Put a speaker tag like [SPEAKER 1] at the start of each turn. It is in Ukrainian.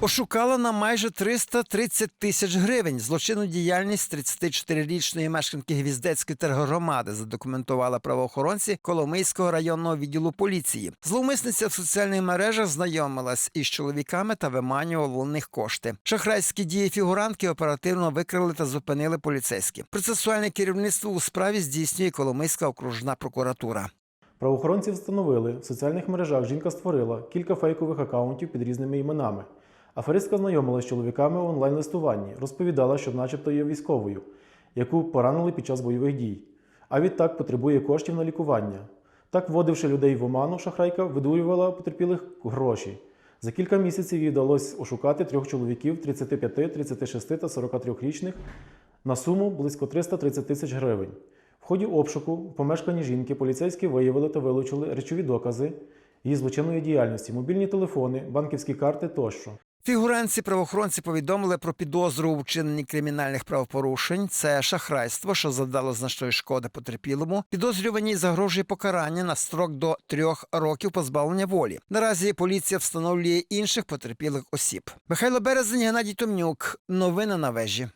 [SPEAKER 1] Ошукала на майже 330 тисяч гривень злочинну діяльність 34-річної мешканки Гвіздецької тергромади задокументували правоохоронці Коломийського районного відділу поліції. Зловмисниця в соціальних мережах знайомилась із чоловіками та виманювала у них кошти. Шахрайські дії фігурантки оперативно викрили та зупинили поліцейські. Процесуальне керівництво у справі здійснює Коломийська окружна прокуратура.
[SPEAKER 2] Правоохоронці встановили, в соціальних мережах жінка створила кілька фейкових акаунтів під різними іменами. Аферистка знайомилась з чоловіками в онлайн-листуванні, розповідала, що начебто є військовою, яку поранили під час бойових дій, а відтак потребує коштів на лікування. Так, вводивши людей в оману, шахрайка видурювала потерпілих гроші. За кілька місяців їй вдалося ошукати трьох чоловіків 35, 36 та 43-річних на суму близько 330 тисяч гривень. В ході обшуку в помешканні жінки поліцейські виявили та вилучили речові докази її злочинної діяльності, мобільні телефони, банківські карти тощо.
[SPEAKER 1] Фігуранці правоохоронці повідомили про підозру у вчиненні кримінальних правопорушень. Це шахрайство, що завдало значної шкоди потерпілому. Підозрюваній загрожує покарання на строк до трьох років позбавлення волі. Наразі поліція встановлює інших потерпілих осіб. Михайло Березень, Геннадій Томнюк. Новини на вежі.